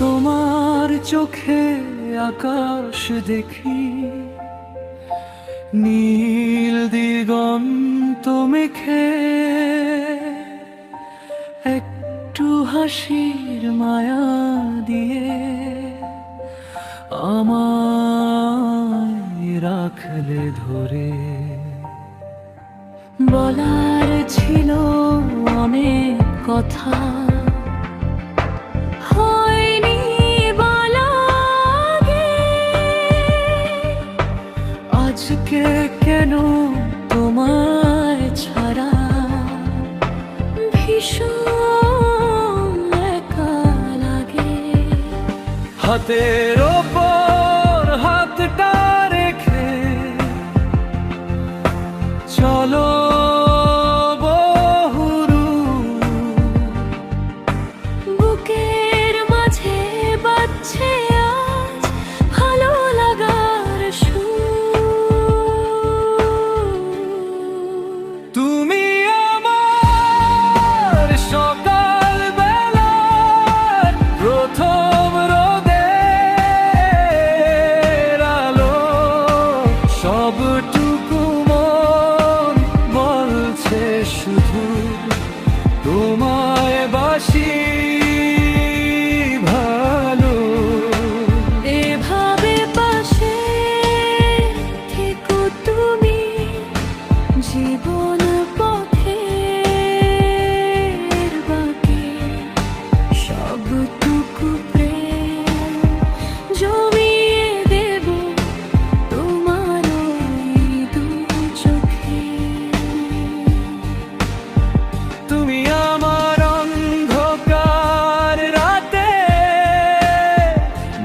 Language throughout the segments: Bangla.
তোমার চোখে আকাশ দেখি। নীল দিগন্ত মেখে একটু হাসির মায়া দিয়ে আমায় রাখলে ধরে। বলার ছিল অনেক কথা। আজকে কেন তোমায় ছাড়া? ভীষণ লাগে। হাতের শুধু তোমায় বাসি।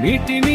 வீட்டின்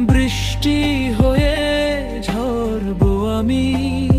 বৃষ্টি হয়ে ঝরবো আমি।